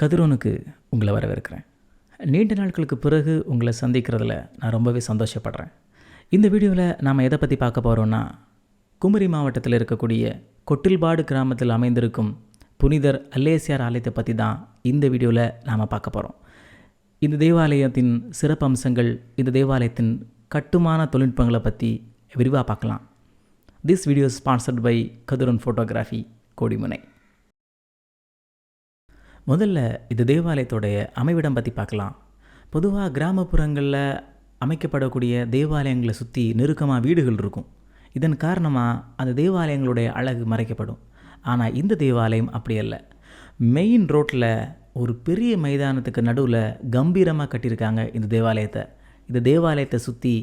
கதிரோனுக்கு உங்களை வரவேற்கிறேன். நீண்ட நாட்களுக்கு பிறகு உங்களை சந்திக்கிறதுல நான் ரொம்பவே சந்தோஷப்படுறேன். இந்த வீடியோவில் நாம் எதை பற்றி பார்க்க போகிறோன்னா குமரி மாவட்டத்தில் இருக்கக்கூடிய கொட்டில்பாடு கிராமத்தில் அமைந்திருக்கும் புனிதர் அல்லேசியார் ஆலயத்தை பற்றி தான் இந்த வீடியோவில் நாம் பார்க்க போகிறோம் இந்த தேவாலயத்தின் சிறப்பம்சங்கள் இந்த தேவாலயத்தின் கட்டுமான தொழில்நுட்பங்களை பற்றி விரிவாக பார்க்கலாம். This video sponsored by Kathiran photography Kodimunai முதல்ல இது தேவாலயத்தோடைய அமைவிடம் பற்றி பார்க்கலாம். பொதுவாக கிராமப்புறங்களில் அமைக்கப்படக்கூடிய தேவாலயங்களை சுற்றி நெருக்கமாக வீடுகள் இருக்கும். இதன் காரணமாக அந்த தேவாலயங்களுடைய அழகு மறைக்கப்படும். ஆனால் இந்த தேவாலயம் அப்படி அல்ல. மெயின் ரோட்டில் ஒரு பெரிய மைதானத்துக்கு நடுவில் கம்பீரமாக கட்டியிருக்காங்க இந்த தேவாலயத்தை. இந்த தேவாலயத்தை சுற்றி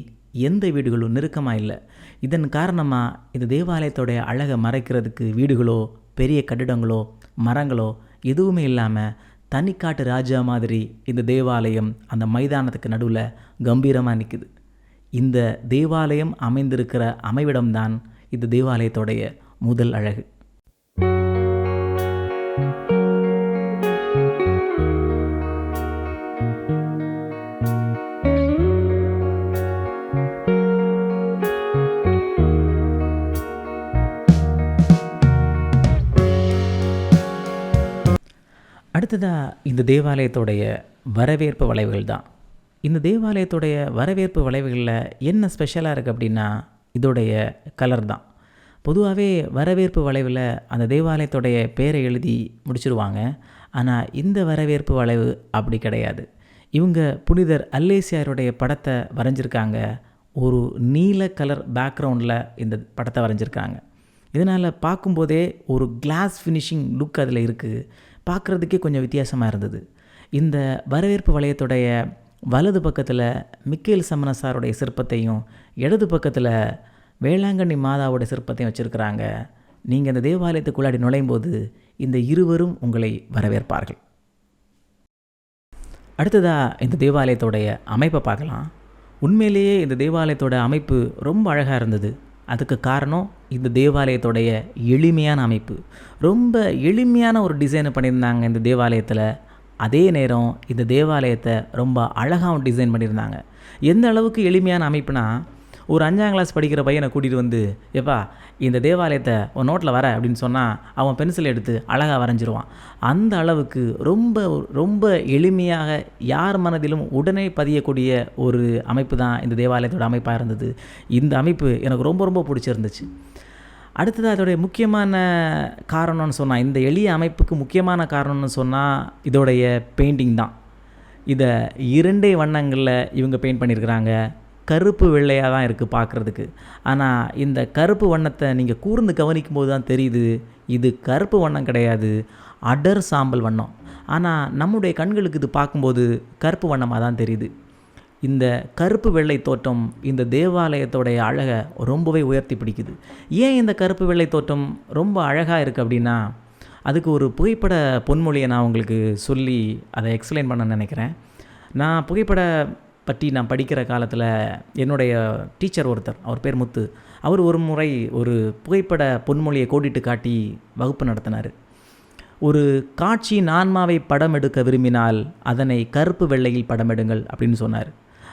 எந்த வீடுகளும் நெருக்கமாக இல்லை. இதன் காரணமாக இந்த தேவாலயத்தோடைய அழகை மறைக்கிறதுக்கு வீடுகளோ பெரிய கட்டிடங்களோ மரங்களோ எதுவுமே இல்லாமல் தனிக்காட்டு ராஜா மாதிரி இந்த தேவாலயம் அந்த மைதானத்துக்கு நடுவில் கம்பீரமாக நிற்குது இந்த தேவாலயம் அமைந்திருக்கிற அமைவிடம்தான் இந்த தேவாலயத்தோடைய முதல் அழகு. அடுத்ததாக இந்த தேவாலயத்தோடைய வரவேற்பு வளைவுகள் தான் இந்த தேவாலயத்துடைய வரவேற்பு வளைவுகளில் என்ன ஸ்பெஷலாக இருக்குது அப்படின்னா இதோடைய கலர் தான் பொதுவாகவே வரவேற்பு வளைவில் அந்த தேவாலயத்துடைய பேரை எழுதி முடிச்சிருவாங்க. ஆனால் இந்த வரவேற்பு வளைவு அப்படி கிடையாது. இவங்க புனிதர் அல்லேசியாருடைய படத்தை வரைஞ்சிருக்காங்க. ஒரு நீல கலர் பேக்ரவுண்டில் இந்த படத்தை வரைஞ்சிருக்காங்க. இதனால் பார்க்கும்போதே ஒரு கிளாஸ் ஃபினிஷிங் லுக் அதில் இருக்குது பார்க்குறதுக்கே கொஞ்சம் வித்தியாசமாக இருந்தது. இந்த வரவேற்பு வளையத்துடைய வலது பக்கத்தில் மிக்கேல் சமணசாருடைய சிற்பத்தையும் இடது பக்கத்தில் வேளாங்கண்ணி மாதாவோட சிற்பத்தையும் வச்சுருக்கிறாங்க. நீங்கள் இந்த தேவாலயத்துக்குள்ளாடி நுழையும் போது இந்த இருவரும் உங்களை வரவேற்பார்கள். அடுத்ததாக இந்த தேவாலயத்தோடைய அமைப்பை பார்க்கலாம். உண்மையிலேயே இந்த தேவாலயத்தோட அமைப்பு ரொம்ப அழகாக இருந்தது. அதுக்கு காரணம் இந்த தேவாலயத்தோடைய எளிமையான அமைப்பு. ரொம்ப எளிமையான ஒரு டிசைனை பண்ணியிருந்தாங்க இந்த தேவாலயத்தில். அதே நேரம் இந்த தேவாலயத்தை ரொம்ப அழகாகவும் டிசைன் பண்ணியிருந்தாங்க. எந்த அளவுக்கு எளிமையான அமைப்புனா ஒரு அஞ்சாம் கிளாஸ் படிக்கிற பையனை கூட்டிகிட்டு வந்து எப்பா இந்த தேவாலயத்தை உன் நோட்டில் வர அப்படின்னு சொன்னால் அவன் பென்சில் எடுத்து அழகாக வரைஞ்சிருவான். அந்த அளவுக்கு ரொம்ப ரொம்ப எளிமையாக யார் மனதிலும் உடனே பதியக்கூடிய ஒரு அமைப்பு தான் இந்த தேவாலயத்தோட அமைப்பாக இருந்தது. இந்த அமைப்பு எனக்கு ரொம்ப ரொம்ப பிடிச்சிருந்துச்சு. அடுத்தது அதோடைய முக்கியமான காரணம்னு சொன்னால் இந்த எளிய அமைப்புக்கு முக்கியமான காரணம்னு சொன்னால் இதோடைய பெயிண்டிங் தான். இதை இரண்டே வண்ணங்களில் இவங்க பெயிண்ட் பண்ணியிருக்கிறாங்க கருப்பு வெள்ளையாக தான் இருக்குது பார்க்குறதுக்கு ஆனால் இந்த கருப்பு வண்ணத்தை நீங்கள் கூர்ந்து கவனிக்கும் போது தான் தெரியுது இது கருப்பு வண்ணம் கிடையாது அடர் சாம்பல் வண்ணம். ஆனால் நம்முடைய கண்களுக்கு இது பார்க்கும்போது கருப்பு வண்ணமாக தான் தெரியுது. இந்த கருப்பு வெள்ளை தோட்டம் இந்த தேவாலயத்தோடைய அழகை ரொம்பவே உயர்த்தி பிடிக்குது. ஏன் இந்த கருப்பு வெள்ளை தோட்டம் ரொம்ப அழகாக இருக்குது அப்படின்னா அதுக்கு ஒரு புகைப்பட பொன்மொழியை நான் உங்களுக்கு சொல்லி அதை எக்ஸ்பிளைன் பண்ண நினைக்கிறேன். நான் புகைப்பட பற்றி நான் படிக்கிற காலத்தில் என்னுடைய டீச்சர் ஒருத்தர் அவர் பேர் முத்து. அவர் ஒரு முறை ஒரு புகைப்பட பொன்மொழியை கோடிட்டு காட்டி வகுப்பு நடத்தினார். ஒரு காட்சியின் ஆன்மாவை படம் எடுக்க விரும்பினால் அதனை கருப்பு வெள்ளையில் படம் எடுங்கள் அப்படின்னு சொன்னார்.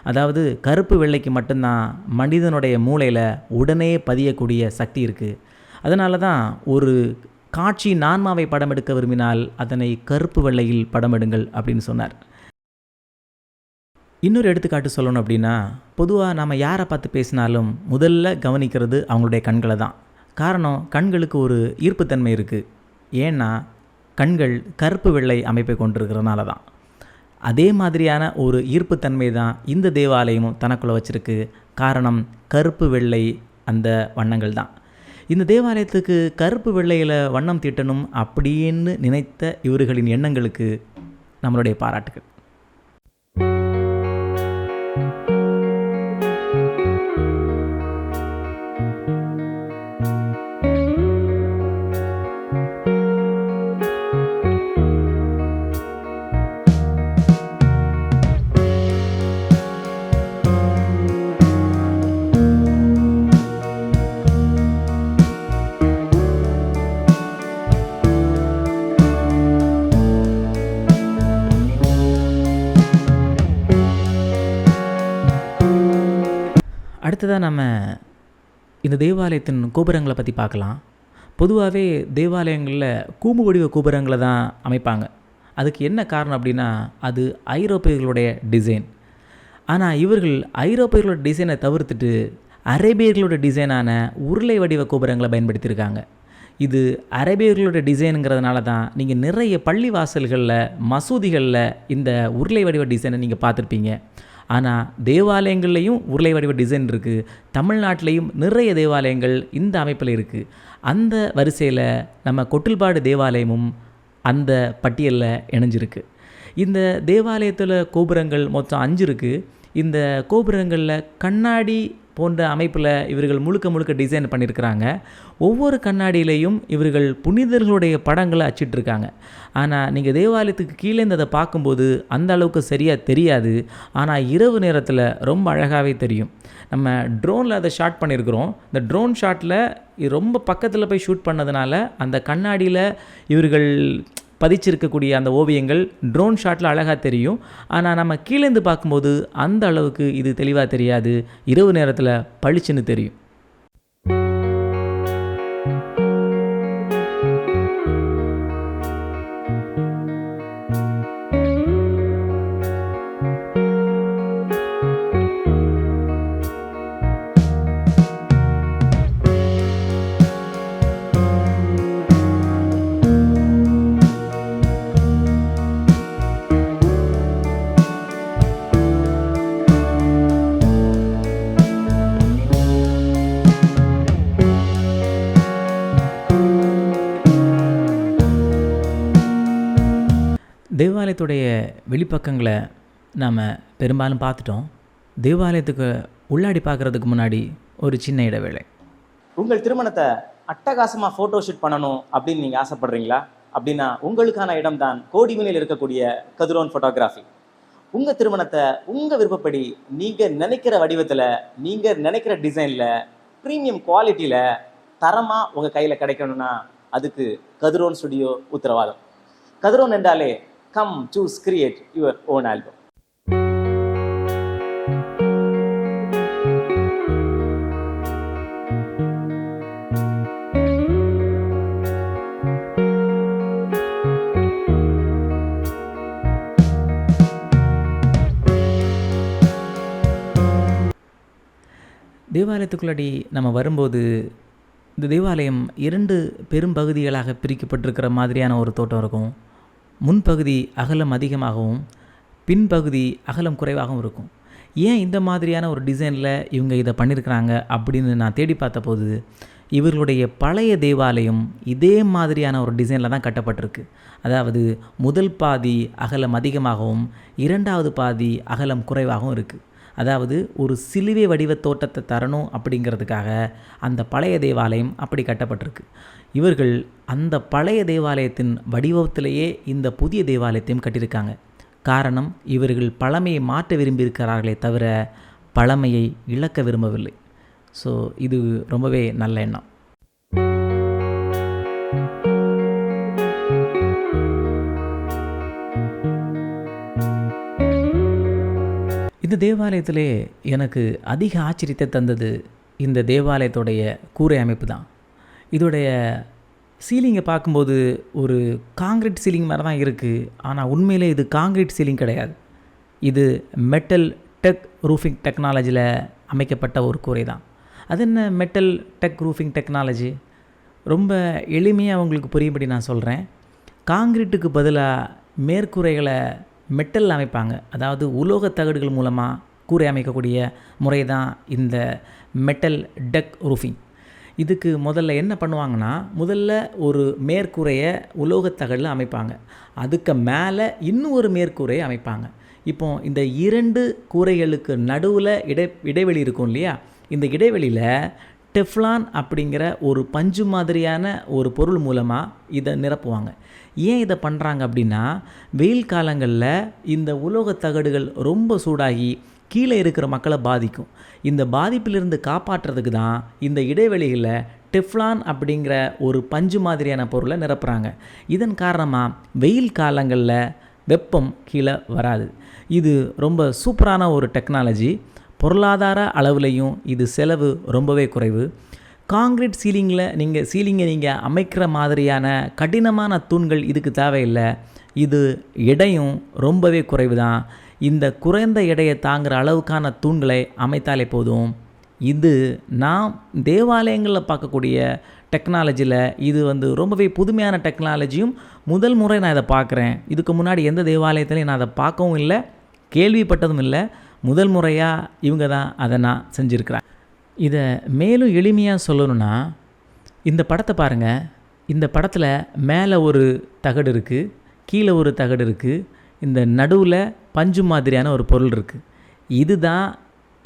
அதாவது கருப்பு வெள்ளைக்கு மட்டும்தான் மனிதனுடைய மூளையில் உடனே பதியக்கூடிய சக்தி இருக்குது அதனால தான் ஒரு காட்சியின் ஆன்மாவை படம் எடுக்க விரும்பினால் அதனை கருப்பு வெள்ளையில் படம் எடுங்கள் அப்படின்னு சொன்னார். இன்னொரு எடுத்துக்காட்டு சொல்லணும் அப்படின்னா பொதுவாக நம்ம யாரை பார்த்து பேசினாலும் முதல்ல கவனிக்கிறது அவங்களுடைய கண்களை தான். காரணம் கண்களுக்கு ஒரு ஈர்ப்புத்தன்மை இருக்குது ஏன்னா கண்கள் கருப்பு வெள்ளை அமைப்பை கொண்டிருக்கிறதுனால தான். அதே மாதிரியான ஒரு ஈர்ப்புத்தன்மை தான் இந்த தேவாலயமும் தனக்குள்ளே வச்சுருக்கு. காரணம் கருப்பு வெள்ளை அந்த வண்ணங்கள் தான். இந்த தேவாலயத்துக்கு கருப்பு வெள்ளையில் வண்ணம் தீட்டணும் அப்படின்னு நினைத்த இவர்களின் எண்ணங்களுக்கு நம்மளுடைய பாராட்டுகள். அடுத்ததாக நம்ம இந்த தேவாலயத்தின் கோபுரங்களை பற்றி பார்க்கலாம். பொதுவாகவே தேவாலயங்களில் கூம்பு வடிவ கோபுரங்களை தான் அமைப்பாங்க. அதுக்கு என்ன காரணம் அப்படின்னா அது ஐரோப்பியர்களுடைய டிசைன். ஆனால் இவர்கள் ஐரோப்பியர்களோட டிசைனை தவிர்த்துட்டு அரேபியர்களோட டிசைனான உருளை வடிவ கோபுரங்களை பயன்படுத்தியிருக்காங்க. இது அரேபியர்களோட டிசைனுங்கிறதுனால தான் நீங்கள் நிறைய பள்ளி வாசல்களில் மசூதிகளில் இந்த உருளை வடிவ டிசைனை நீங்கள் பார்த்துருப்பீங்க. ஆனால் தேவாலயங்கள்லேயும் உருளை வடிவ டிசைன் இருக்குது தமிழ்நாட்டிலையும் நிறைய தேவாலயங்கள் இந்த அமைப்பில் இருக்குது அந்த வரிசையில் நம்ம கொட்டில்பாடு தேவாலயமும் அந்த பட்டியலில் இணைஞ்சிருக்கு. இந்த தேவாலயத்தில் கோபுரங்கள் மொத்தம் அஞ்சு இருக்குது இந்த கோபுரங்களில் கண்ணாடி போன்ற அமைப்பில் இவர்கள் முழுக்க முழுக்க டிசைன் பண்ணியிருக்கிறாங்க ஒவ்வொரு கண்ணாடியிலையும் இவர்கள் புனிதர்களுடைய படங்களை அச்சிட்ருக்காங்க ஆனால் நீங்கள் தேவாலயத்துக்கு கீழேருந்து அதை பார்க்கும்போது அந்த அளவுக்கு சரியாக தெரியாது. ஆனால் இரவு நேரத்தில் ரொம்ப அழகாகவே தெரியும். நம்ம ட்ரோனில் அதை ஷாட் பண்ணியிருக்கிறோம் இந்த ட்ரோன் ஷாட்டில் ரொம்ப பக்கத்தில் போய் ஷூட் பண்ணதுனால அந்த கண்ணாடியில் இவர்கள் பதிச்சிருக்கக்கூடிய அந்த ஓவியங்கள் ட்ரோன் ஷாட்டில் அழகாக தெரியும். ஆனால் நம்ம கீழேருந்து பார்க்கும்போது அந்த அளவுக்கு இது தெளிவாக தெரியாது. இரவு நேரத்தில் பளிச்சுன்னு தெரியும். தேவாலயத்துடைய வெளிப்பக்கங்களை நாம் பெரும்பாலும் பார்த்துட்டோம். தேவாலயத்துக்கு உள்ளாடி பார்க்குறதுக்கு முன்னாடி ஒரு சின்ன இடைவேளை. உங்கள் திருமணத்தை அட்டகாசமாக ஃபோட்டோ ஷூட் பண்ணணும் அப்படின்னு நீங்கள் ஆசைப்படுறீங்களா? அப்படின்னா உங்களுக்கான இடம் தான் கோடிமலையில் இருக்கக்கூடிய கதிரோன் ஃபோட்டோகிராஃபி உங்கள் திருமணத்தை உங்கள் விருப்பப்படி நீங்கள் நினைக்கிற வடிவத்தில் நீங்கள் நினைக்கிற டிசைனில் ப்ரீமியம் குவாலிட்டியில் தரமாக உங்கள் கையில் கிடைக்கணும்னா அதுக்கு கதிரோன் ஸ்டுடியோ உத்தரவாதம். கதிரோன் என்றாலே come choose create your own album தேவாலயத்துக்குள்ளடி நம்ம வரும்போது இந்த தேவாலயம் இரண்டு பெரும் பகுதிகளாக பிரிக்கப்பட்டிருக்கிற மாதிரியான ஒரு தோட்டம் இருக்கும். முன்பகுதி அகலம் அதிகமாகவும் பின்பகுதி அகலம் குறைவாகவும் இருக்கும். ஏன் இந்த மாதிரியான ஒரு டிசைனில் இவங்க இதை பண்ணியிருக்கிறாங்க அப்படின்னு நான் தேடி பார்த்தபோது இவர்களுடைய பழைய தேவாலயம் இதே மாதிரியான ஒரு டிசைனில் தான் கட்டப்பட்டிருக்கு. அதாவது முதல் பாதி அகலம் அதிகமாகவும் இரண்டாவது பாதி அகலம் குறைவாகவும் இருக்குது அதாவது ஒரு சிலுவை வடிவ தோட்டத்தை தரணும் அப்படிங்கிறதுக்காக அந்த பழைய தேவாலயம் அப்படி கட்டப்பட்டிருக்கு. இவர்கள் அந்த பழைய தேவாலயத்தின் வடிவத்திலேயே இந்த புதிய தேவாலயத்தையும் கட்டியிருக்காங்க. காரணம் இவர்கள் பழமையை மாற்ற விரும்பியிருக்கிறார்களே தவிர பழமையை இழக்க விரும்பவில்லை. ஸோ இது ரொம்பவே நல்ல எண்ணம். இந்த தேவாலயத்திலே எனக்கு அதிக ஆச்சரியத்தை தந்தது இந்த தேவாலயத்துடைய கூரை அமைப்பு தான். இதோடைய சீலிங்கை பார்க்கும்போது ஒரு காங்கிரீட் சீலிங் மாதிரி தான் இருக்குது ஆனால் உண்மையிலே இது காங்கிரீட் சீலிங் கிடையாது. இது மெட்டல் டெக் ரூஃபிங் டெக்னாலஜியில் அமைக்கப்பட்ட ஒரு கூரை தான். அது என்ன மெட்டல் டெக் ரூஃபிங் டெக்னாலஜி? ரொம்ப எளிமையாக உங்களுக்கு புரியும்படி நான் சொல்கிறேன் காங்கிரீட்டுக்கு பதிலாக மேற்கூரைகளை மெட்டல் அமைப்பாங்க. அதாவது உலோக தகடுகள் மூலமாக கூரை அமைக்கக்கூடிய முறை தான் இந்த மெட்டல் டெக் ரூஃபிங். இதுக்கு முதல்ல என்ன பண்ணுவாங்கன்னா முதல்ல ஒரு மேற்கூரையை உலோகத் தகடில் அமைப்பாங்க. அதுக்கு மேலே இன்னும் ஒரு மேற்கூரையை அமைப்பாங்க. இப்போ இந்த இரண்டு கூரைகளுக்கு நடுவில் இடை இடைவெளி இருக்கும் இல்லையா? இந்த இடைவெளியில் டெஃப்லான் அப்படிங்கிற ஒரு பஞ்சு மாதிரியான ஒரு பொருள் மூலமாக இதை நிரப்புவாங்க. ஏன் இதை பண்ணுறாங்க அப்படின்னா வெயில் காலங்களில் இந்த உலோகத் தகடுகள் ரொம்ப சூடாகி கீழே இருக்கிற மக்களை பாதிக்கும். இந்த பாதிப்பிலிருந்து காப்பாற்றுறதுக்கு தான் இந்த இடைவெளிகளில் டெஃப்லான் அப்படிங்கிற ஒரு பஞ்சு மாதிரியான பொருளை நிரப்புகிறாங்க இதன் காரணமாக வெயில் காலங்களில் வெப்பம் கீழே வராது. இது ரொம்ப சூப்பரான ஒரு டெக்னாலஜி. பொருளாதார அளவுலையும் இது செலவு ரொம்பவே குறைவு. காங்கிரீட் சீலிங்கில் நீங்கள் சீலிங்கை நீங்கள் அமைக்கிற மாதிரியான கடினமான தூண்கள் இதுக்கு தேவையில்லை. இது எடையும் ரொம்பவே குறைவு தான். இந்த குறைந்த எடையை தாங்குகிற அளவுக்கான தூண்களை அமைத்தாலே போதும். இது நாம் தேவாலயங்களில் பார்க்கக்கூடிய டெக்னாலஜியில் இது வந்து ரொம்பவே புதுமையான டெக்னாலஜியும் முதல் முறை நான் இதை பார்க்குறேன். இதுக்கு முன்னாடி எந்த தேவாலயத்துலையும் நான் அதை பார்க்கவும் இல்லை கேள்விப்பட்டதும் இல்லை. முதல் முறையாக இவங்க தான் அதை நான் செஞ்சுருக்கிறேன். இதை மேலும் எளிமையாக சொல்லணும்னா இந்த படத்தை பாருங்கள் இந்த படத்தில் மேலே ஒரு தகடு இருக்குது கீழே ஒரு தகடு இருக்குது இந்த நடுவில் பஞ்சு மாதிரியான ஒரு பொருள் இருக்குது இதுதான்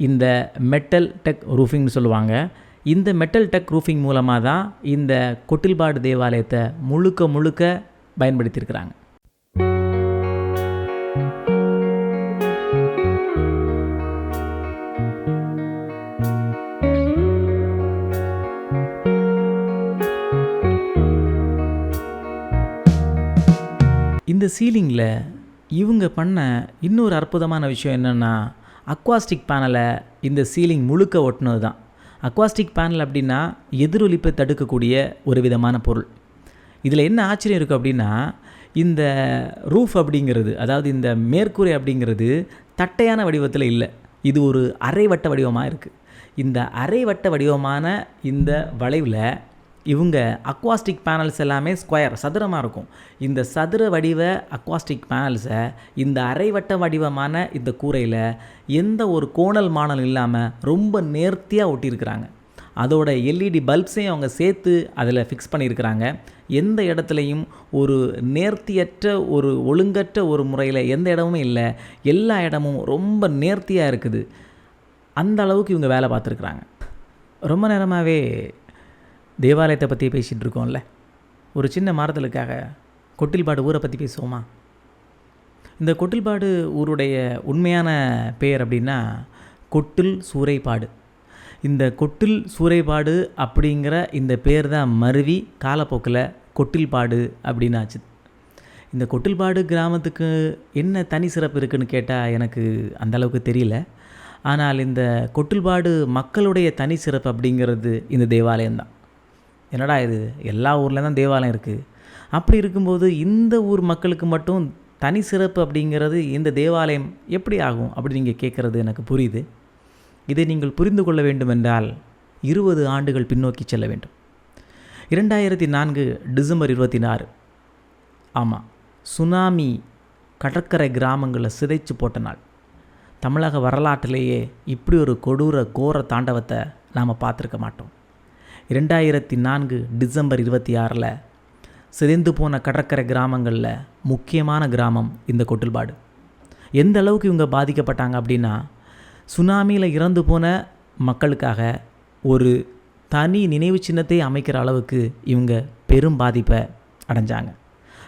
இந்த மெட்டல் டெக் ரூஃபிங்னு சொல்லுவாங்க. இந்த மெட்டல் டெக் ரூஃபிங் மூலமாக தான் இந்த கொட்டில்பாடு தேவாலயத்தை முழுக்க முழுக்க பயன்படுத்தியிருக்கிறாங்க. இந்த சீலிங்கில் இவங்க பண்ண இன்னொரு அற்புதமான விஷயம் என்னென்னா அக்வாஸ்டிக் பேனலை இந்த சீலிங் முழுக்க ஒட்டினது தான். அக்வாஸ்டிக் பேனல் அப்படின்னா எதிரொலிப்பை தடுக்கக்கூடிய ஒரு விதமான பொருள். இதில் என்ன ஆச்சரியம் இருக்குது அப்படின்னா இந்த ரூஃப் அப்படிங்கிறது அதாவது இந்த மேற்கூரை அப்படிங்கிறது தட்டையான வடிவத்தில் இல்லை. இது ஒரு அரைவட்ட வடிவமாக இருக்குது இந்த அரைவட்ட வடிவமான இந்த வளைவில் இவங்க அக்வாஸ்டிக் பேனல்ஸ் எல்லாமே ஸ்கொயர் சதுரமாக இருக்கும். இந்த சதுர வடிவ அக்வாஸ்டிக் பேனல்ஸை இந்த அரைவட்ட வடிவமான இந்த கூரையில் எந்த ஒரு கோணல் மாணல் இல்லாமல் ரொம்ப நேர்த்தியாக ஒட்டியிருக்கிறாங்க. அதோட எல்இடி பல்ப்ஸையும் அவங்க சேர்த்து அதில் ஃபிக்ஸ் பண்ணியிருக்கிறாங்க. எந்த இடத்துலையும் ஒரு நேர்த்தியற்ற ஒரு ஒழுங்கற்ற ஒரு முறையில் எந்த இடமும் இல்லை. எல்லா இடமும் ரொம்ப நேர்த்தியாக இருக்குது. அந்த அளவுக்கு இவங்க வேலை பார்த்துருக்குறாங்க. ரொம்ப நேரமாகவே தேவாலயத்தை பற்றி பேசிகிட்டு இருக்கோம்ல ஒரு சின்ன மாறுதலுக்காக கொட்டில்பாடு ஊரை பற்றி பேசுவோமா? இந்த கொட்டில்பாடு ஊருடைய உண்மையான பெயர் அப்படின்னா கொட்டில் சூறைப்பாடு இந்த கொட்டில் சூறைப்பாடு அப்படிங்கிற இந்த பேர் தான் மருவி காலப்போக்கில் கொட்டில்பாடு அப்படின்னு ஆச்சு இந்த கொட்டில்பாடு கிராமத்துக்கு என்ன தனி சிறப்பு இருக்குதுன்னு கேட்டால் எனக்கு அந்தளவுக்கு தெரியல. ஆனால் இந்த கொட்டில்பாடு மக்களுடைய தனி சிறப்பு அப்படிங்கிறது இந்த தேவாலயம்தான். என்னடா இது? எல்லா ஊர்லேயும் தான் தேவாலயம் இருக்குது அப்படி இருக்கும்போது இந்த ஊர் மக்களுக்கு மட்டும் தனி சிறப்பு அப்படிங்கிறது இந்த தேவாலயம் எப்படி ஆகும் அப்படி நீங்கள் கேட்குறது எனக்கு புரியுது. இதை நீங்கள் புரிந்து கொள்ள வேண்டுமென்றால் இருபது ஆண்டுகள் பின்னோக்கி செல்ல வேண்டும். இரண்டாயிரத்தி நான்கு டிசம்பர் இருபத்தி நாலு ஆமாம் சுனாமி கடற்கரை கிராமங்களை சிதைச்சு போட்ட நாள். தமிழக வரலாற்றிலேயே இப்படி ஒரு கொடூர கோர தாண்டவத்தை நாம் பார்த்துருக்க மாட்டோம். இரண்டாயிரத்தி நான்கு டிசம்பர் இருபத்தி ஆறில் சிதைந்து போன கடற்கரை கிராமங்களில் முக்கியமான கிராமம் இந்த கொட்டில்பாடு. எந்த அளவுக்கு இவங்க பாதிக்கப்பட்டாங்க அப்படின்னா சுனாமியில் இறந்து போன மக்களுக்காக ஒரு தனி நினைவு சின்னத்தை அமைக்கிற அளவுக்கு இவங்க பெரும் பாதிப்பை அடைஞ்சாங்க.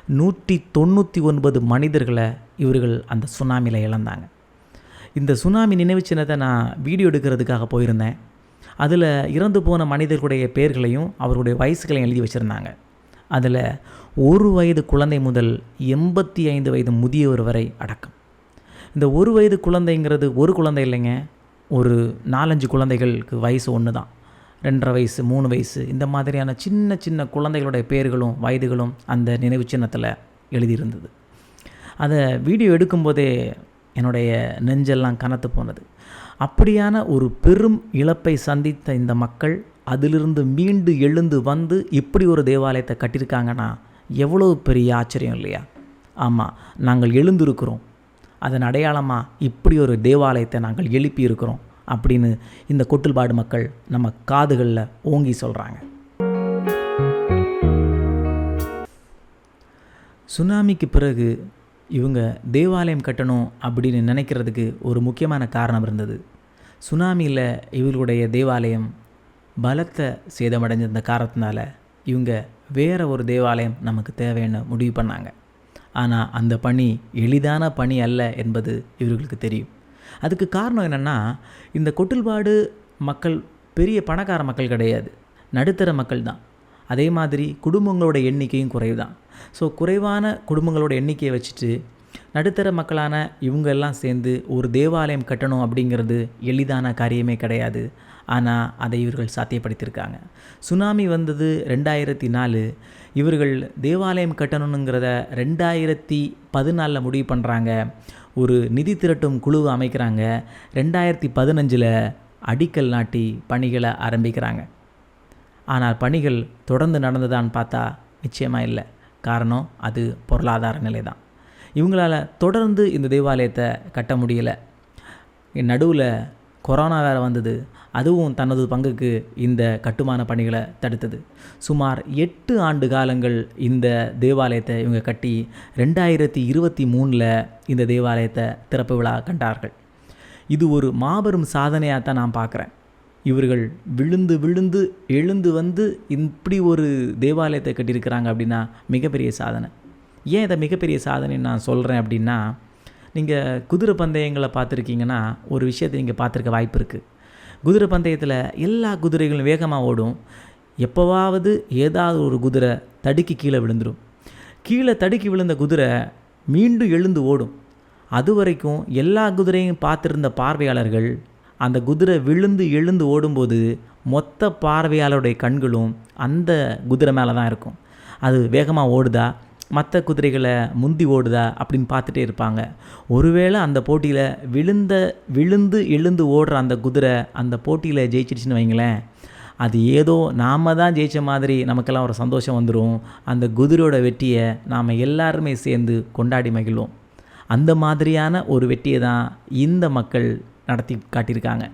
நூற்றி தொண்ணூற்றி ஒன்பது மனிதர்களை இவர்கள் அந்த சுனாமியில் இழந்தாங்க. இந்த சுனாமி நினைவு சின்னத்தை நான் வீடியோ எடுக்கிறதுக்காக போயிருந்தேன். அதில் இறந்து போன மனிதர்களுடைய பெயர்களையும் அவருடைய வயசுகளையும் எழுதி வச்சுருந்தாங்க. அதில் ஒரு வயது குழந்தை முதல் எண்பத்தி ஐந்து வயது முதியவர் வரை அடக்கம். இந்த ஒரு வயது குழந்தைங்கிறது ஒரு குழந்தை இல்லைங்க ஒரு நாலஞ்சு குழந்தைகளுக்கு வயசு ஒன்று தான். ரெண்டரை வயசு மூணு வயசு இந்த மாதிரியான சின்ன சின்ன குழந்தைகளுடைய பேர்களும் வயதுகளும் அந்த நினைவு சின்னத்தில் எழுதியிருந்தது. அதை வீடியோ எடுக்கும்போதே என்னுடைய நெஞ்செல்லாம் கனத்து போனது. அப்படியான ஒரு பெரும் இழப்பை சந்தித்த இந்த மக்கள் அதிலிருந்து மீண்டு எழுந்து வந்து இப்படி ஒரு தேவாலயத்தை கட்டியிருக்காங்கன்னா எவ்வளோ பெரிய ஆச்சரியம் இல்லையா? ஆமாம் நாங்கள் எழுந்திருக்கிறோம். அதன் அடையாளமாக இப்படி ஒரு தேவாலயத்தை நாங்கள் எழுப்பி இருக்கிறோம் அப்படின்னு இந்த கொட்டில்பாடு மக்கள் நம்ம காதுகளில் ஓங்கி சொல்கிறாங்க சுனாமிக்கு பிறகு இவங்க தேவாலயம் கட்டணும் அப்படின்னு நினைக்கிறதுக்கு ஒரு முக்கியமான காரணம் இருந்தது. சுனாமியில் இவர்களுடைய தேவாலயம் பலத்த சேதமடைஞ்சிருந்த காரணத்தினால இவங்க வேறு ஒரு தேவாலயம் நமக்கு தேவைன்னு முடிவு பண்ணாங்க. ஆனால் அந்த பணி எளிதான பணி அல்ல என்பது இவர்களுக்கு தெரியும். அதுக்கு காரணம் என்னென்னா இந்த கொட்டில்பாடு மக்கள் பெரிய பணக்கார மக்கள் கிடையாது. நடுத்தர மக்கள் தான் அதே மாதிரி குடும்பங்களோட எண்ணிக்கையும் குறைவு தான் ஸோ குறைவான குடும்பங்களோட எண்ணிக்கையை வச்சுட்டு நடுத்தர மக்களான இவங்க எல்லாம் சேர்ந்து ஒரு தேவாலயம் கட்டணும் அப்படிங்கிறது எளிதான காரியமே கிடையாது. ஆனால் அதை இவர்கள் சாத்தியப்படுத்தியிருக்காங்க. சுனாமி வந்தது ரெண்டாயிரத்தி நாலு இவர்கள் தேவாலயம் கட்டணுங்கிறத ரெண்டாயிரத்தி பதினாலில் முடிவு பண்ணுறாங்க ஒரு நிதி திரட்டும் குழுவை அமைக்கிறாங்க. ரெண்டாயிரத்தி பதினஞ்சில் அடிக்கல் நாட்டி பணிகளை ஆரம்பிக்கிறாங்க. ஆனால் பணிகள் தொடர்ந்து நடந்ததான்னு பார்த்தா நிச்சயமாக இல்லை. காரணம் அது பொருளாதார நிலை தான் இவங்களால தொடர்ந்து இந்த தேவாலயத்தை கட்ட முடியலை. நடுவில் கொரோனா வேறு வந்தது. அதுவும் தனது பங்குக்கு இந்த கட்டுமான பணிகளை தடுத்தது. சுமார் எட்டு ஆண்டு காலங்கள் இந்த தேவாலயத்தை இவங்க கட்டி ரெண்டாயிரத்தி இருபத்தி மூணில் இந்த தேவாலயத்தை திறப்பு விழா கண்டார்கள். இது ஒரு மாபெரும் சாதனையாக தான் நான் பார்க்குறேன். இவர்கள் விழுந்து விழுந்து எழுந்து வந்து இப்படி ஒரு தேவாலயத்தை கட்டியிருக்கிறாங்க அப்படின்னா மிகப்பெரிய சாதனை. ஏன் இதை மிகப்பெரிய சாதனைன்னு நான் சொல்கிறேன் அப்படின்னா நீங்கள் குதிரை பந்தயங்களை பார்த்துருக்கீங்கன்னா ஒரு விஷயத்தை நீங்கள் பார்த்துருக்க வாய்ப்பு இருக்குது குதிரை பந்தயத்தில் எல்லா குதிரைகளும் வேகமாக ஓடும். எப்போவாவது ஏதாவது ஒரு குதிரை தடுக்கி கீழே விழுந்துடும் கீழே தடுக்கி விழுந்த குதிரை மீண்டும் எழுந்து ஓடும். அது வரைக்கும் எல்லா குதிரையும் பார்த்துருந்த பார்வையாளர்கள் அந்த குதிரை விழுந்து எழுந்து ஓடும்போது மொத்த பார்வையாளருடைய கண்களும் அந்த குதிரை மேலே தான் இருக்கும். அது வேகமாக ஓடுதா? மற்ற குதிரைகளை முந்தி ஓடுதா? அப்படின்னு பார்த்துட்டே இருப்பாங்க. ஒருவேளை அந்த போட்டியில் விழுந்த விழுந்து எழுந்து ஓடுற அந்த குதிரை அந்த போட்டியில் ஜெயிச்சிடுச்சுன்னு வைங்களேன் அது ஏதோ நாம் தான் ஜெயித்த மாதிரி நமக்கெல்லாம் ஒரு சந்தோஷம் வந்துடும் அந்த குதிரையோட வெற்றியை நாம் எல்லாருமே சேர்ந்து கொண்டாடி மகிழ்வோம். அந்த மாதிரியான ஒரு வெற்றியை தான் இந்த மக்கள் நடத்தி காட்டியிருக்காங்க.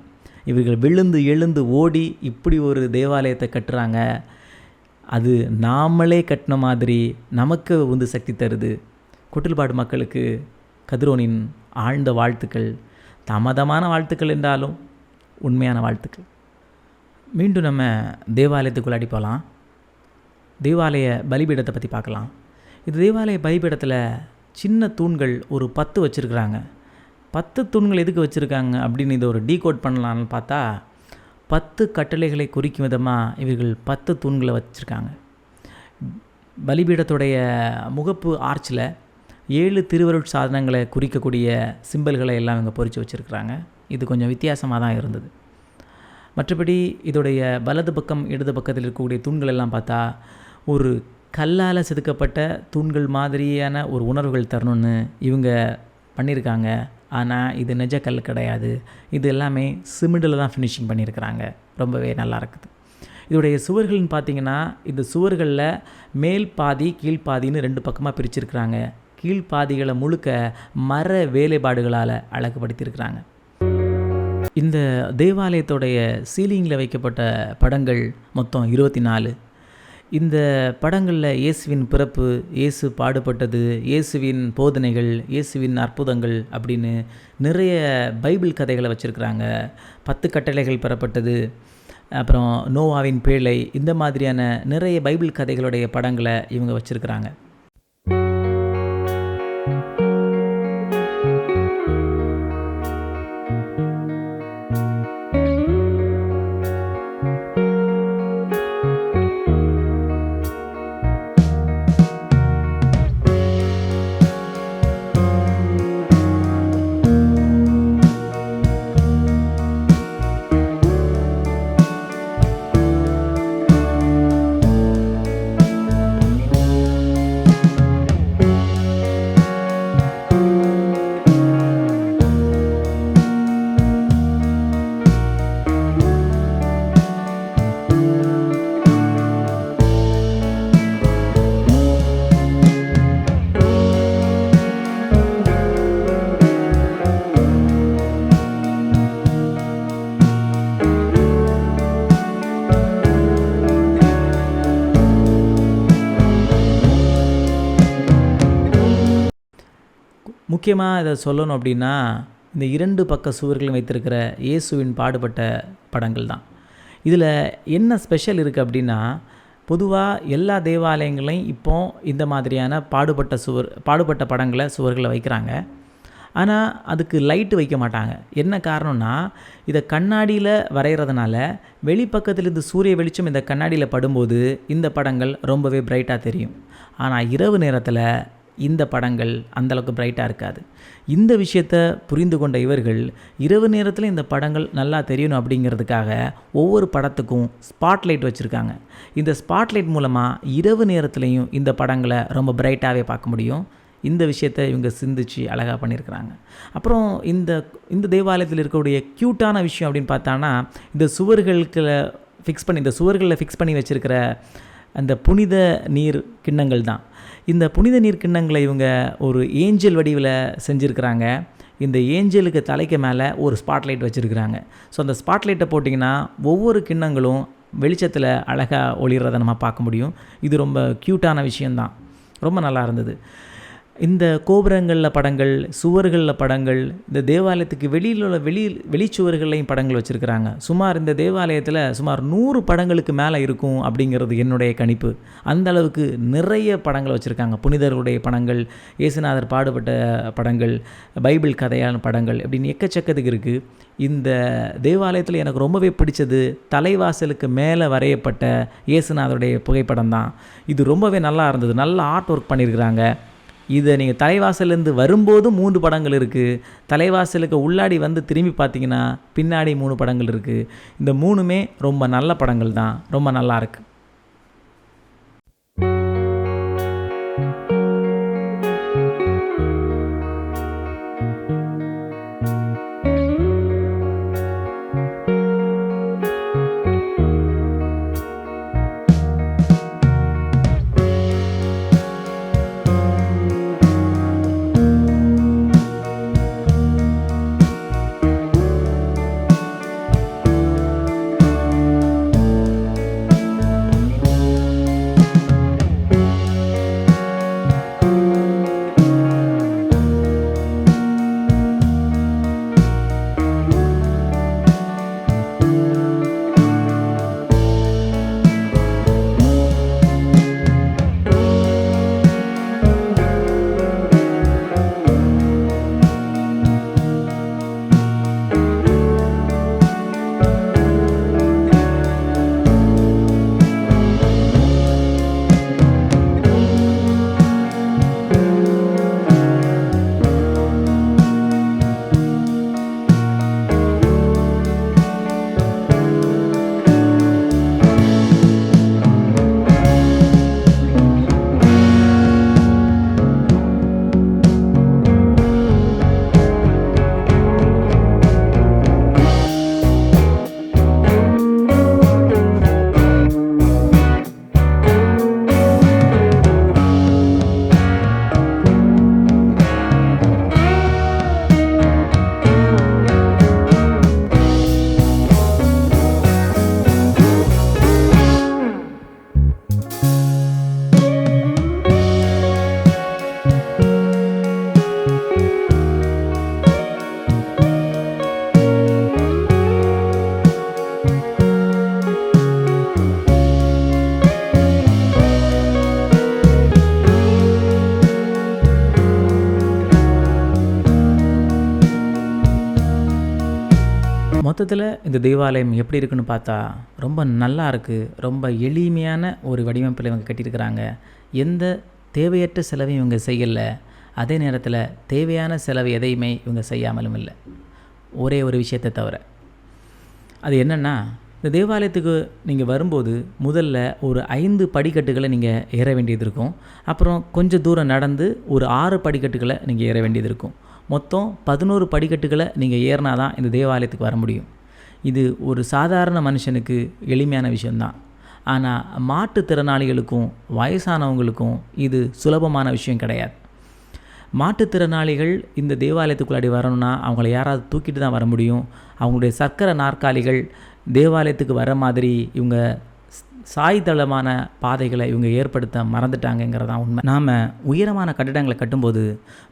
இவர்கள் விழுந்து எழுந்து ஓடி இப்படி ஒரு தேவாலயத்தை கட்டுறாங்க. அது நாமளே கட்டின மாதிரி நமக்கு வந்து சக்தி தருது. குட்டில்பாடு மக்களுக்கு கதிரோனின் ஆழ்ந்த வாழ்த்துக்கள். தாமதமான வாழ்த்துக்கள் என்றாலும் உண்மையான வாழ்த்துக்கள். மீண்டும் நம்ம தேவாலயத்துக்குள்ளாடி போகலாம். தேவாலய பலிபீடத்தை பற்றி பார்க்கலாம். இது தேவாலய பலிபீடத்தில் சின்ன தூண்கள் ஒரு பத்து வச்சுருக்குறாங்க. பத்து தூண்கள் எதுக்கு வச்சுருக்காங்க அப்படின்னு இதை ஒரு டீகோட் பண்ணலான்னு பார்த்தா பத்து கட்டளைகளை குறிக்கும் விதமாக இவர்கள் பத்து தூண்களை வச்சுருக்காங்க. பலிபீடத்துடைய முகப்பு ஆர்ச்சில் ஏழு திருவருட் சாதனங்களை குறிக்கக்கூடிய சிம்பல்களை எல்லாம் இவங்க பொறித்து வச்சுருக்குறாங்க. இது கொஞ்சம் வித்தியாசமாக தான் இருந்தது. மற்றபடி இதோடைய வலது பக்கம் இடது பக்கத்தில் இருக்கக்கூடிய தூண்கள் எல்லாம் பார்த்தா ஒரு கல்லால் செதுக்கப்பட்ட தூண்கள் மாதிரியான ஒரு உணர்வுகள் தரணும்னு இவங்க பண்ணியிருக்காங்க ஆனால் இது நிஜ கல் கிடையாது. இது எல்லாமே சிமெண்டில் தான் ஃபினிஷிங் பண்ணியிருக்கிறாங்க ரொம்பவே நல்லா இருக்குது. இதோடைய சுவர்கள்னு பார்த்தீங்கன்னா இந்த சுவர்களில் மேல் பாதி கீழ்ப்பாதின்னு ரெண்டு பக்கமாக பிரிச்சிருக்கிறாங்க. கீழ்ப்பாதிகளை முழுக்க மர வேலைப்பாடுகளால் அழகுபடுத்தியிருக்கிறாங்க இந்த தேவாலயத்துடைய சீலிங்கில் வைக்கப்பட்ட படங்கள் மொத்தம் இருபத்தி நாலு. இந்த படங்களில் இயேசுவின் பிறப்பு இயேசு பாடுபட்டது இயேசுவின் போதனைகள் இயேசுவின் அற்புதங்கள் அப்படின்னு நிறைய பைபிள் கதைகளை வச்சுருக்குறாங்க. பத்து கட்டளைகள் பெறப்பட்டது. அப்புறம் நோவாவின் பேழை இந்த மாதிரியான நிறைய பைபிள் கதைகளுடைய படங்களை இவங்க வச்சுருக்குறாங்க. முக்கியமாக இதை சொல்லணும் அப்படின்னா இந்த இரண்டு பக்க சுவர்களும் வைத்திருக்கிற இயேசுவின் பாடுபட்ட படங்கள் தான். இதில் என்ன ஸ்பெஷல் இருக்குது அப்படின்னா பொதுவாக எல்லா தேவாலயங்களையும் இப்போ இந்த மாதிரியான பாடுபட்ட சுவர் பாடுபட்ட படங்களை சுவர்களை வைக்கிறாங்க. ஆனால் அதுக்கு லைட்டு வைக்க மாட்டாங்க. என்ன காரணம்னா இதை கண்ணாடியில் வரைகிறதுனால வெளிப்பக்கத்திலிருந்து சூரிய வெளிச்சம் இந்த கண்ணாடியில் படும்போது இந்த படங்கள் ரொம்பவே பிரைட்டாக தெரியும். ஆனால் இரவு நேரத்தில் இந்த படங்கள் அந்தளவுக்கு பிரைட்டாக இருக்காது. இந்த விஷயத்தை புரிந்து கொண்ட இவர்கள் இரவு நேரத்தில் இந்த படங்கள் நல்லா தெரியணும் அப்படிங்கிறதுக்காக ஒவ்வொரு படத்துக்கும் ஸ்பாட்லைட் வச்சுருக்காங்க. இந்த ஸ்பாட்லைட் மூலமாக இரவு நேரத்துலையும் இந்த படங்களை ரொம்ப பிரைட்டாகவே பார்க்க முடியும். இந்த விஷயத்தை இவங்க சிந்திச்சு அழகாக பண்ணியிருக்கிறாங்க அப்புறம் இந்த இந்த தேவாலயத்தில் இருக்கக்கூடிய க்யூட்டான விஷயம் அப்படின்னு பார்த்தான்னா இந்த சுவர்களுக்கு ஃபிக்ஸ் பண்ணி இந்த சுவர்களில் ஃபிக்ஸ் பண்ணி வச்சுருக்கிற அந்த புனித நீர் கிண்ணங்கள் தான். இந்த புனித நீர் கிண்ணங்களை இவங்க ஒரு ஏஞ்சல் வடிவில் செஞ்சுருக்கிறாங்க. இந்த ஏஞ்சலுக்கு தலைக்கு மேலே ஒரு ஸ்பாட்லைட் வச்சுருக்கிறாங்க. ஸோ அந்த ஸ்பாட்லைட்டை போட்டிங்கன்னா ஒவ்வொரு கிண்ணங்களும் வெளிச்சத்தில் அழகாக ஒளிர்றதை நம்ம பார்க்க முடியும். இது ரொம்ப க்யூட்டான விஷயந்தான் ரொம்ப நல்லா இருந்தது. இந்த கோபுரங்களில் படங்கள் சுவர்களில் படங்கள் இந்த தேவாலயத்துக்கு வெளியில் உள்ள வெளி வெளிச்சுவர்கள்லையும் படங்கள் வச்சுருக்கிறாங்க. சுமார் இந்த தேவாலயத்தில் சுமார் நூறு படங்களுக்கு மேலே இருக்கும் அப்படிங்கிறது என்னுடைய கணிப்பு. அந்த அளவுக்கு நிறைய படங்கள் வச்சுருக்காங்க. புனிதர்களுடைய படங்கள் இயேசுநாதர் பாடுபட்ட படங்கள் பைபிள் கதையான படங்கள் இப்படின்னு எக்கச்சக்கத்துக்கு இருக்குது இந்த தேவாலயத்தில் எனக்கு ரொம்பவே பிடிச்சது தலைவாசலுக்கு மேலே வரையப்பட்ட இயேசுநாதருடைய புகைப்படம் தான் இது ரொம்பவே நல்லா இருந்தது. நல்ல ஆர்ட் ஒர்க் பண்ணியிருக்கிறாங்க இதை நீங்கள் தலைவாசலேருந்து வரும்போது மூன்று படங்கள் இருக்குது தலைவாசலுக்கு உள்ளாடி வந்து திரும்பி பார்த்தீங்கன்னா பின்னாடி மூணு படங்கள் இருக்குது இந்த மூணுமே ரொம்ப நல்ல படங்கள் தான். ரொம்ப நல்லா இருக்குது மொத்தத்தில் இந்த தேவாலயம் எப்படி இருக்குன்னு பார்த்தா ரொம்ப நல்லா இருக்குது ரொம்ப எளிமையான ஒரு வடிவமைப்பில் இவங்க கட்டியிருக்கிறாங்க. எந்த தேவையற்ற செலவையும் இவங்க செய்யலை. அதே நேரத்தில் தேவையான செலவு எதையுமே இவங்க செய்யாமலும் இல்லை. ஒரே ஒரு விஷயத்தை தவிர. அது என்னென்னா இந்த தேவாலயத்துக்கு நீங்கள் வரும்போது முதல்ல ஒரு ஐந்து படிக்கட்டுகளை நீங்கள் ஏற வேண்டியது இருக்கும். அப்புறம் கொஞ்சம் தூரம் நடந்து ஒரு ஆறு படிக்கட்டுகளை நீங்கள் ஏற வேண்டியது இருக்கும். மொத்தம் பதினோரு படிக்கட்டுகளை நீங்கள் ஏறினா தான் இந்த தேவாலயத்துக்கு வர முடியும். இது ஒரு சாதாரண மனுஷனுக்கு எளிமையான விஷயந்தான் ஆனால் மாற்றுத்திறனாளிகளுக்கும் வயசானவங்களுக்கும் இது சுலபமான விஷயம் கிடையாது. மாற்றுத்திறனாளிகள் இந்த தேவாலயத்துக்குள்ளாடி வரணும்னா அவங்கள யாராவது தூக்கிட்டு தான் வர முடியும். அவங்களுடைய சர்க்கரை நாற்காலிகள் தேவாலயத்துக்கு வர மாதிரி இவங்க சாய்தளமான பாதைகளை இவங்க ஏற்படுத்த மறந்துட்டாங்கங்கிறதான் உண்மை. நாம் உயரமான கட்டிடங்களை கட்டும்போது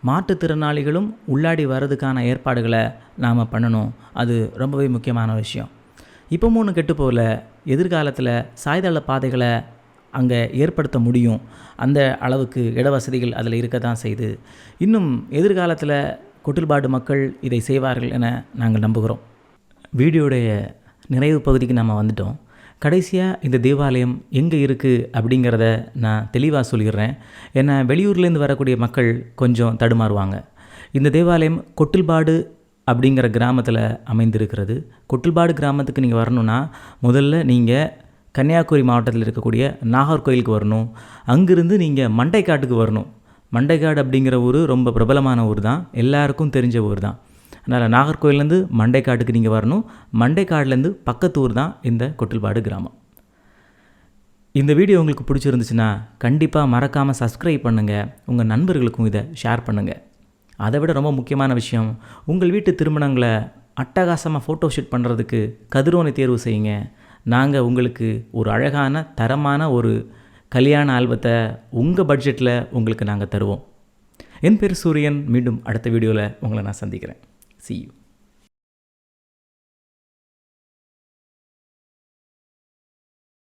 மாற்றுத்திறனாளிகளும் உள்ளாடி வர்றதுக்கான ஏற்பாடுகளை நாம் பண்ணணும். அது ரொம்பவே முக்கியமான விஷயம். இப்போ மூணு கெட்டு போகல. எதிர்காலத்தில் சாய்தள பாதைகளை அங்கே ஏற்படுத்த முடியும். அந்த அளவுக்கு இடவசதிகள் அதில் இருக்க தான் செய்யுது இன்னும் எதிர்காலத்தில் கொட்டில்பாடு மக்கள் இதை செய்வார்கள் என நாங்கள் நம்புகிறோம். வீடியோடைய நிறைவு பகுதிக்கு நம்ம வந்துட்டோம். கடைசியாக இந்த தேவாலயம் எங்கே இருக்குது அப்படிங்கிறத நான் தெளிவாக சொல்லிடுறேன். ஏன்னா வெளியூர்லேருந்து வரக்கூடிய மக்கள் கொஞ்சம் தடுமாறுவாங்க. இந்த தேவாலயம் கொட்டில்பாடு அப்படிங்கிற கிராமத்தில் அமைந்திருக்கிறது. கொட்டில்பாடு கிராமத்துக்கு நீங்கள் வரணும்னா முதல்ல நீங்கள் கன்னியாகுமரி மாவட்டத்தில் இருக்கக்கூடிய நாகர்கோயிலுக்கு வரணும். அங்கிருந்து நீங்கள் மண்டைக்காட்டுக்கு வரணும். மண்டைக்காடு அப்படிங்கிற ஊர் ரொம்ப பிரபலமான ஊர் தான் எல்லாருக்கும் தெரிஞ்ச ஊர் தான் அதனால் நாகர்கோவிலேருந்து மண்டைக்காட்டுக்கு நீங்கள் வரணும். மண்டைக்காடுலேருந்து பக்கத்து ஊர் தான் இந்த கொட்டில்பாடு கிராமம். இந்த வீடியோ உங்களுக்கு பிடிச்சிருந்துச்சுன்னா கண்டிப்பாக மறக்காமல் சப்ஸ்கிரைப் பண்ணுங்கள் உங்கள் நண்பர்களுக்கும் இதை ஷேர் பண்ணுங்கள் அதை விட ரொம்ப முக்கியமான விஷயம் உங்கள் வீட்டு திருமணங்களை அட்டகாசமாக ஃபோட்டோ ஷூட் பண்ணுறதுக்கு கதிரோனை தேர்வு செய்யுங்க. நாங்கள் உங்களுக்கு ஒரு அழகான தரமான ஒரு கல்யாண ஆல்பத்தை உங்கள் பட்ஜெட்டில் உங்களுக்கு நாங்கள் தருவோம். என் பேர் சூரியன். மீண்டும் அடுத்த வீடியோவில் உங்களை நான் சந்திக்கிறேன். See you